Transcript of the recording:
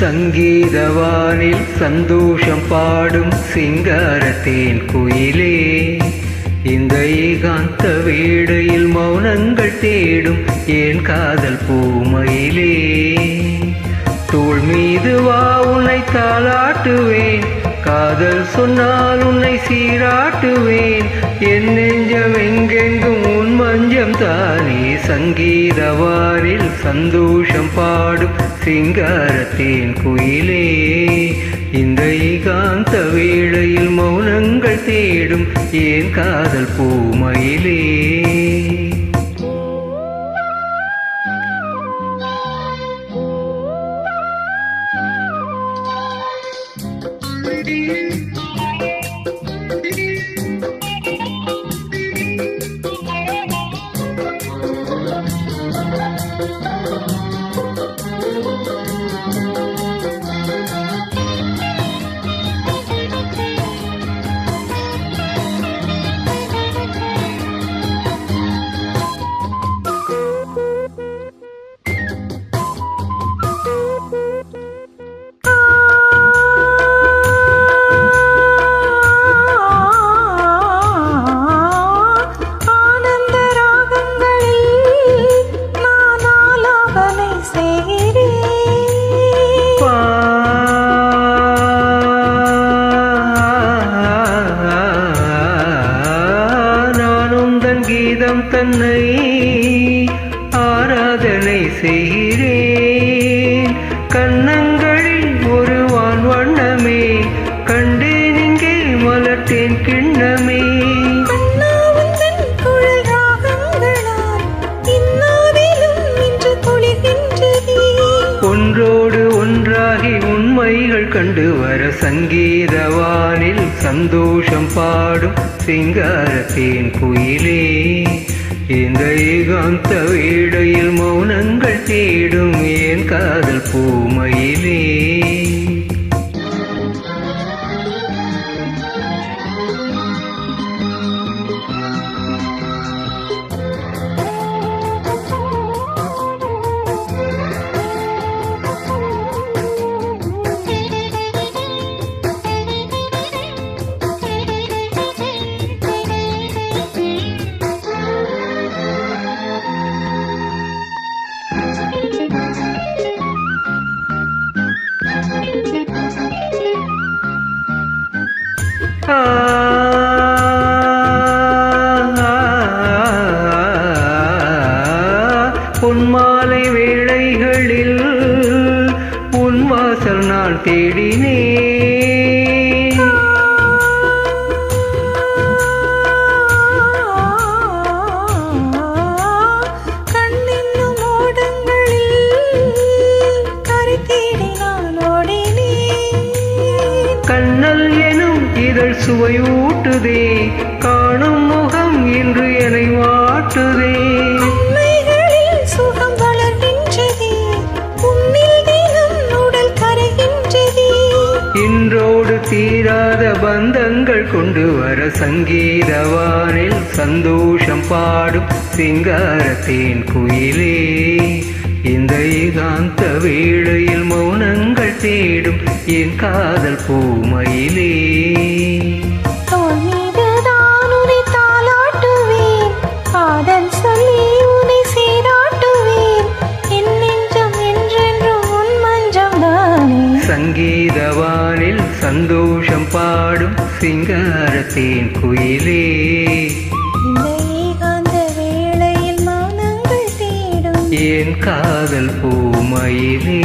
சங்கீதவானில் சந்தோஷம் பாடும் சிங்காரத்தேன் குயிலே. ஏகாந்த வேடையில் மௌனங்கள் தேடும் ஏன் காதல் பூமையிலே. தோல் மீது வா உன்னை தாளாட்டுவேன். காதல் சொன்னால் உன்னை சீராட்டுவேன். என் நெஞ்சம் எங்கெங்கும் உன் மஞ்சம் தானே. சங்கீதவாரில் சந்தோஷம் பாடும் சிங்காரத்தேன் குயிலே. இந்த ஏகாந்த வேளையில் தேடும் ஏன் காதல் பூமையிலே. தன் கீதம் தன்னை ஆராதனை செய்கிறேன். கண்ணங்களில் ஒரு வான் வண்ணமே கண்டேன் இங்கே மலர்த்தேன் கிண்ணமே. ஒன்றோடு ஒன்றாகி உண்மைகள் கண்டு வர சங்கீதவானில் சந்தோஷம் பாடும் சிங்காரத்தேன் குயிலே. இந்த ஏகாந்த வேடையில் மௌனங்கள் தேடும் ஏன் காதல் பூமையிலே. பொன்மாலை வேளைகளில் உன் வாசல் நான் தேடினேன். சுவையூட்டுதே காணும் முகம் இன்று என்னை வாட்டுதே இன்றோடு தீராத பந்தங்கள் கொண்டு வர சங்கீதவானில் சந்தோஷம் பாடும் சிங்காரத்தேன் குயிலே. இந்த ஏகாந்த வேளையில் மௌனங்கள் தேடும் என் காதல் பூமையிலே. சங்கீதவானில் சந்தோஷம் பாடும் சிங்காரத்தேன் குயிலே. ஏன் காதல் பூமயிலே